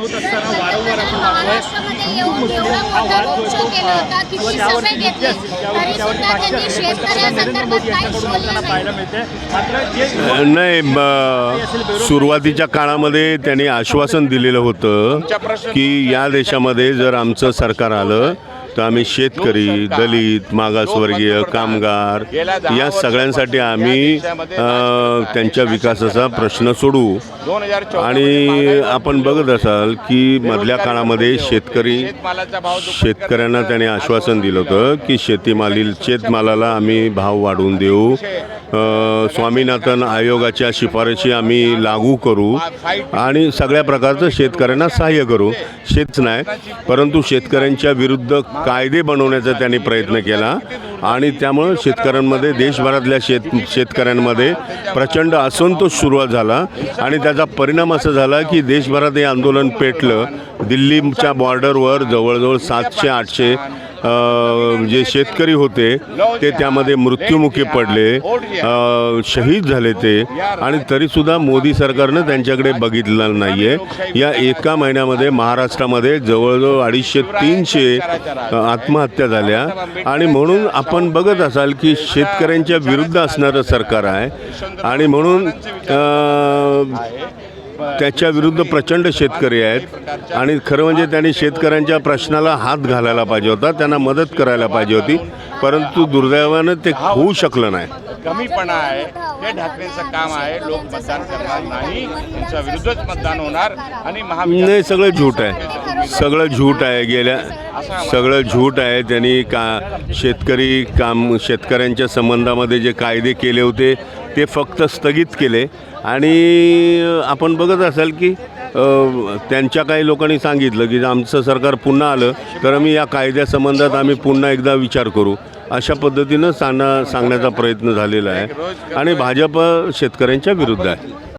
होत असताना वारंवार आपण नाही. पाहायला मिळते. सुरुवातीच्या काळामध्ये त्यांनी आश्वासन दिलेलं होतं की या देशामध्ये जर आमचं सरकार आलं तर आम्ही शेतकरी दलित मागासवर्गीय कामगार या सगळ्यांसाठी आम्ही त्यांच्या विकासाचा प्रश्न सोडवू आणि आपण बघत असाल की मधल्या काळामध्ये शेतकरी शेतकऱ्यांना त्याने आश्वासन दिलं होतं की शेतीमालील शेतमालाला आम्ही भाव वाढवून देऊ. स्वामीनाथन आयोगाच्या शिफारशी आम्ही लागू करू आणि सगळ्या प्रकारचं शेतकऱ्यांना सहाय्य करू. शेतच नाही परंतु शेतकऱ्यांच्या विरुद्ध कायदे बनवण्याचा त्यांनी प्रयत्न केला. आणि त्यामुळं शेतकऱ्यांमध्ये देशभरातल्या शेत शेतकऱ्यांमध्ये प्रचंड असंतोष सुरुवात झाला. आणि त्याचा परिणाम असा झाला की देशभरात हे आंदोलन पेटलं. दिल्लीच्या बॉर्डरवर जवळजवळ सातशे आठशे जे शेतकरी होते ते त्यामध्ये मृत्युमुखी पडले शहीद झाले ते. आणि तरीसुद्धा मोदी सरकारनं त्यांच्याकडे बघितलं नाही आहे या एका महिन्यामध्ये महाराष्ट्रामध्ये जवळजवळ अडीचशे तीनशे आत्महत्या झाल्या. आणि म्हणून आपण बघत असाल की शेतकऱ्यांच्या विरुद्ध असणारं सरकार आहे. आणि म्हणून त्याच्या विरुद्ध प्रचंड शेतकरी आहेत. आणि खरं म्हणजे त्यांनी शेतकऱ्यांच्या प्रश्नाला हात घालायला पाहिजे होता त्यांना मदत करायला पाहिजे होती. परंतु दुर्दैवानं ते होऊ शकलं नाही. कमीपणा आहे. ते ढाकण्याचं काम आहे. लोक मतदान करणार नाही. त्यांच्या विरुद्धच मतदान होणार. आणि नाही सगळं झूट आहे. सगळं झूट आहे गेल्या सगळं झूट आहे. त्यांनी का शेतकरी काम शेतकऱ्यांच्या संबंधामध्ये जे कायदे केले होते ते फक्त स्थगित केले. आणि आपण बघत असाल की त्यांच्या काही लोकांनी सांगितलं की आमचं सरकार पुन्हा आलं तर आम्ही या कायद्यासंबंधात आम्ही पुन्हा एकदा विचार करू. अशा पद्धतीनं सांगणं सांगण्याचा प्रयत्न झालेला आहे. आणि भाजप शेतकऱ्यांच्या विरुद्ध आहे.